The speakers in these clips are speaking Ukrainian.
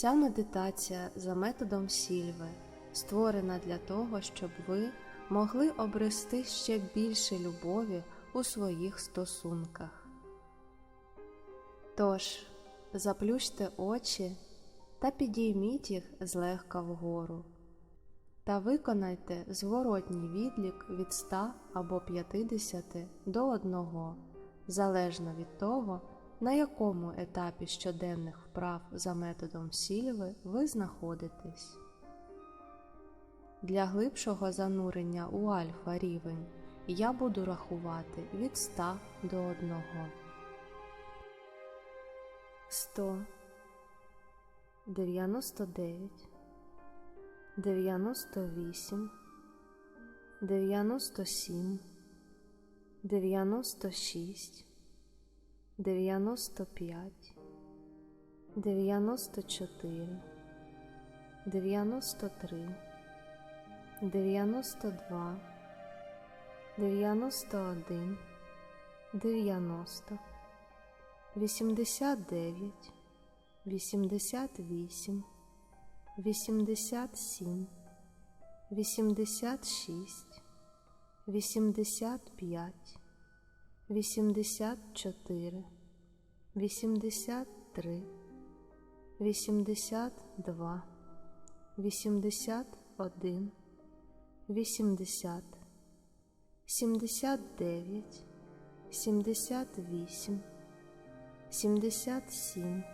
Ця медитація за методом сільви створена для того, щоб ви могли обрести ще більше любові у своїх стосунках. Тож, заплющте очі та підійміть їх злегка вгору та виконайте зворотній відлік від 100 або 50 до 1, залежно від того, на якому етапі щоденних вправ за методом сільви ви знаходитесь. Для глибшого занурення у альфа рівень я буду рахувати від 100 до 1. 100 99 98 97 96 95 94 93 92 91 90 89 88 87 86 85 84 83 82 81 80 79 78 77 76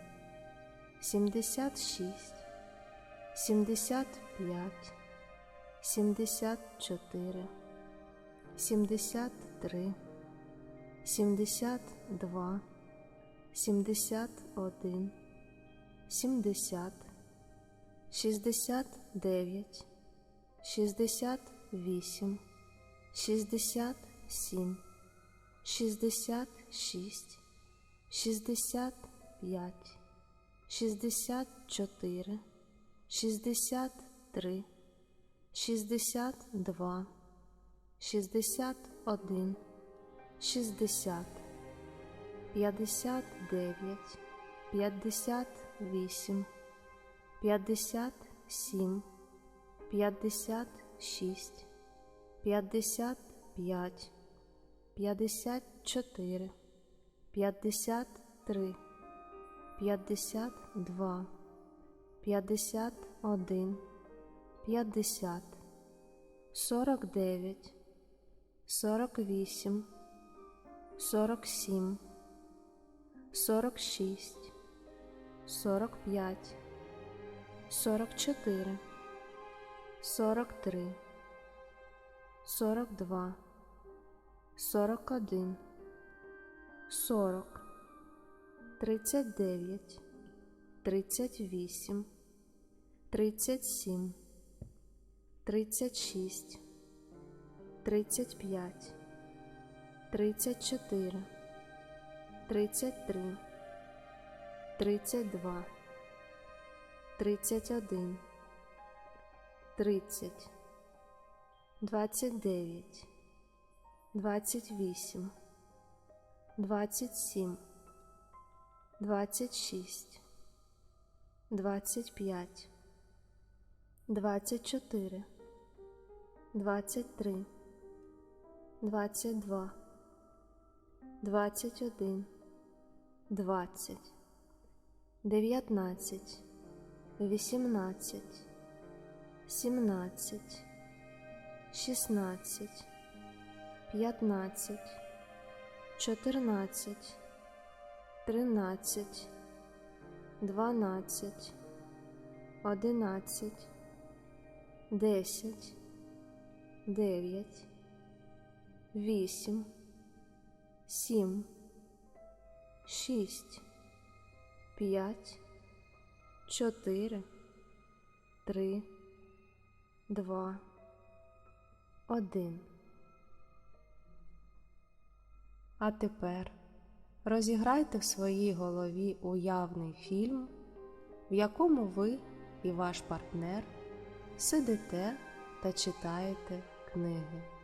75 74 73 72 71 70 69 68 67 66 65 64 63 62 61 60 59 58 57 56 55 54 53 52 51 50 49 48 47 46 45 44 43 42 41 40 39 38 37 36 35 34 33 32 31 30 29 28 27 26 25 24 23 22 21 20 19 18 17 16 15 14 13 12 11 10 9 8 7 6 5 4 3 2 1 А тепер розіграйте в своїй голові уявний фільм, в якому ви і ваш партнер сидите та читаєте книги.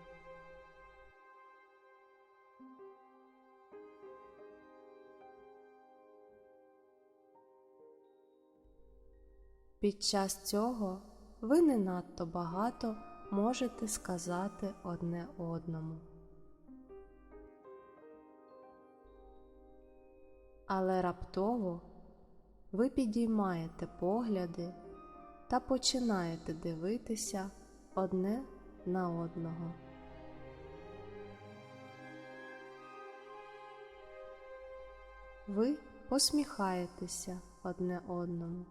Під час цього ви не надто багато можете сказати одне одному. Але раптово ви підіймаєте погляди та починаєте дивитися одне на одного. Ви посміхаєтеся одне одному.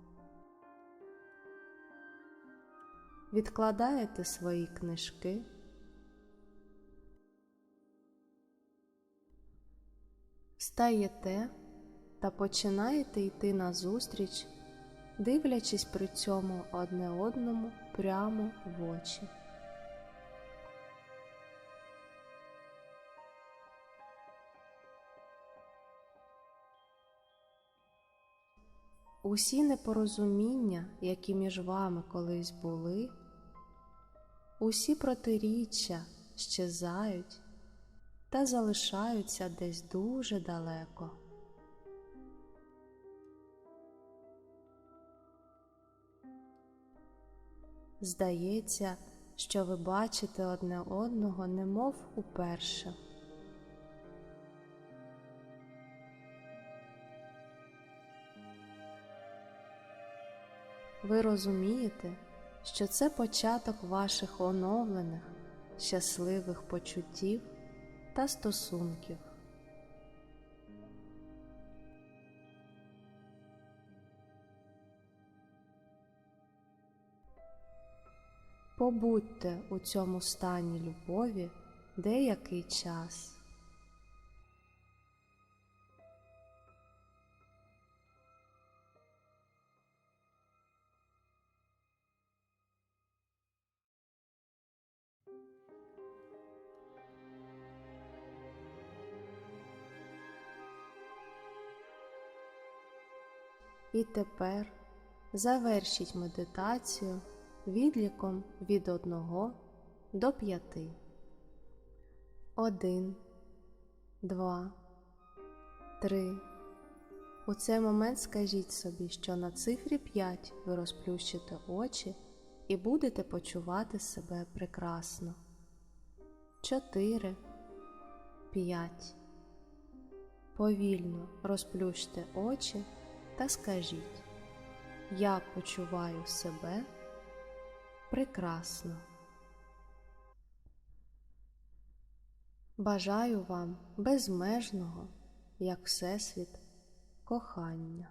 Відкладаєте свої книжки. Встаєте та починаєте йти назустріч, дивлячись при цьому одне одному прямо в очі. Усі непорозуміння, які між вами колись були, усі протиріччя щезають та залишаються десь дуже далеко. Здається, що ви бачите одне одного, немов уперше. Ви розумієте, що це початок ваших оновлених, щасливих почуттів та стосунків. Побудьте у цьому стані любові деякий час. І тепер завершіть медитацію відліком від 1 до 5. 1, 2, 3. У цей момент скажіть собі, що на цифрі 5 ви розплющите очі і будете почувати себе прекрасно. 4, 5. Повільно розплющте очі та скажіть Я почуваю себе прекрасно. Бажаю вам безмежного, як Всесвіт, кохання.